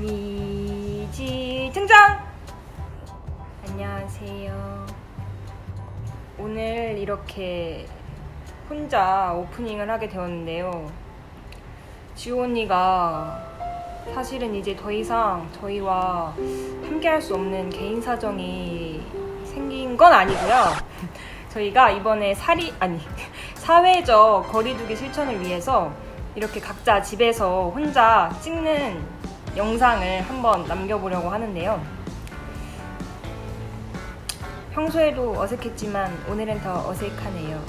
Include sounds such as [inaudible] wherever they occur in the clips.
미지 등장! 안녕하세요. 오늘 이렇게 혼자 오프닝을 하게 되었는데요. 지호 언니가 사실은 이제 더 이상 저희와 함께 할 수 없는 개인 사정이 생긴 건 아니고요. 저희가 이번에 사리, 아니, 사회적 거리두기 실천을 위해서 이렇게 각자 집에서 혼자 찍는 영상을 한번 남겨보려고 하는데요. 평소에도 어색했지만 오늘은 더 어색하네요.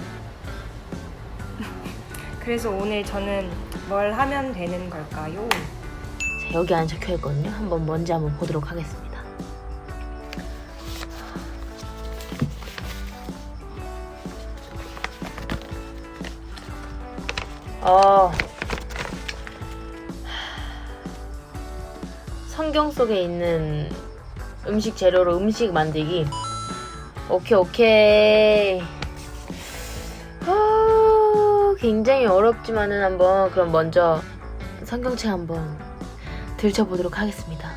[laughs] 그래서 오늘 저는 뭘 하면 되는 걸까요? 자, 여기 안에 적혀 있거든요. 한번 뭔지 한번 보도록 하겠습니다. 어. 성경 속에 있는 음식 재료로 음식 만들기. 오케이, 오케이. 아, 굉장히 어렵지만은 한번 그럼 먼저 성경책 한번 들춰보도록 하겠습니다.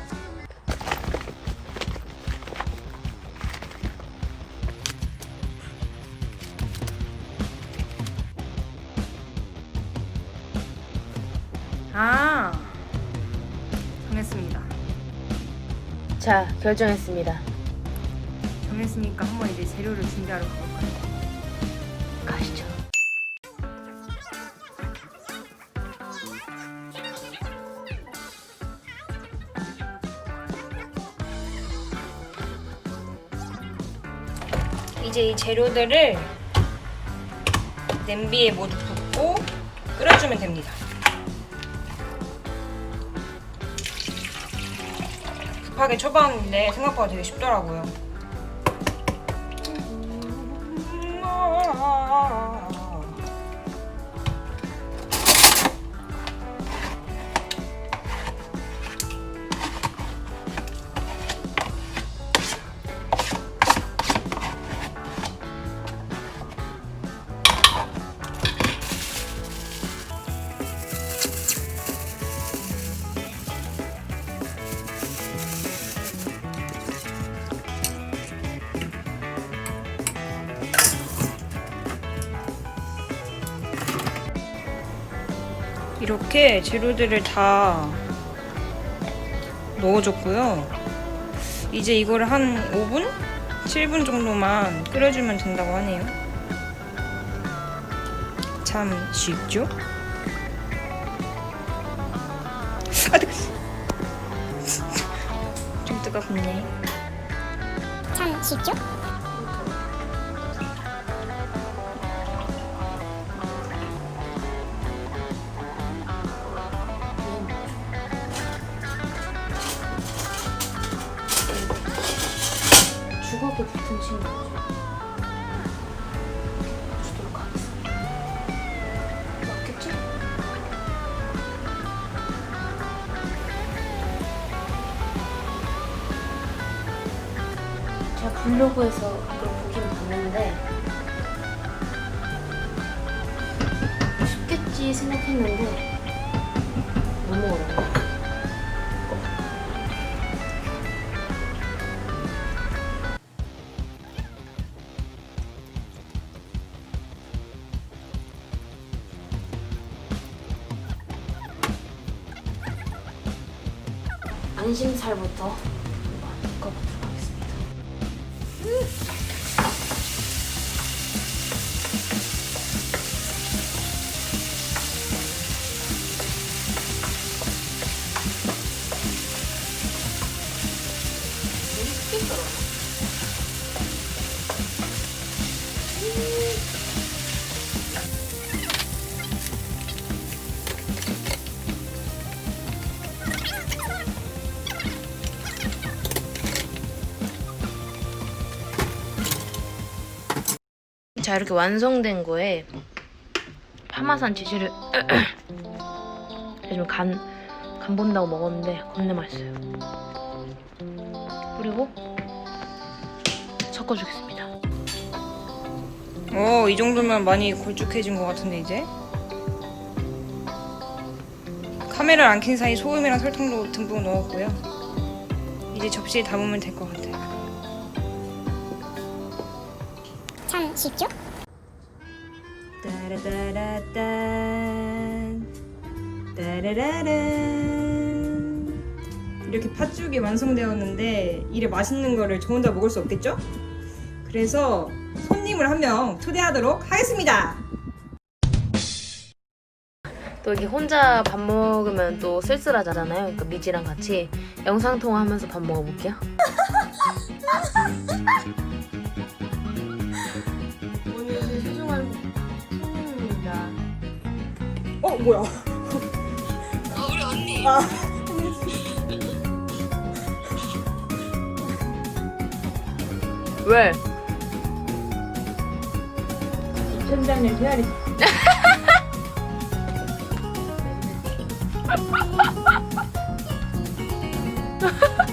아, 자, 결정했습니다. 정했으니까 한번 이제 재료를 준비하러 가볼까요? 가시죠. 이제 이 재료들을 냄비에 모두 붓고 끓여주면 됩니다. 급하게 쳐봤는데 생각보다 되게 쉽더라고요. 이렇게 재료들을 다 넣어줬고요. 이제 이거를 한 5분? 7분 정도만 끓여주면 된다고 하네요. 참 쉽죠? 아. [laughs] 좀 뜨겁네. 참 쉽죠? 주걱에 붙은 친구죠. 주도록 하겠습니다. 맞겠지? 제가 블로그에서 이걸 보긴 봤는데 쉽겠지 생각했는데 너무 어려워. 안심살부터 한번 꺾어보도록 하겠습니다. 자 이렇게 완성된 거에 파마산 치즈를 [clears throat] 요즘 간, 간 본다고 먹었는데 겁내 맛있어요 그리고 섞어주겠습니다 어, 이 정도면 많이 걸쭉해진 것 같은데, 이제? 카메라를 안켠 사이 소금이랑 설탕도 듬뿍 넣었고요. 이제 접시에 담으면 될 것 같아요. 쉽죠? 따라따라딴 따라라란 이렇게 팥죽이 완성되었는데 이래 맛있는 거를 저 혼자 먹을 수 없겠죠? 그래서 손님을 한 명 초대하도록 하겠습니다. 또 이렇게 혼자 밥 먹으면 또 쓸쓸하잖아요. 그러니까 미지랑 같이 영상 통화하면서 밥 먹어볼게요. [laughs] 어 뭐야? 아 우리 언니. 아. 왜? 천장님 헤아리. [laughs]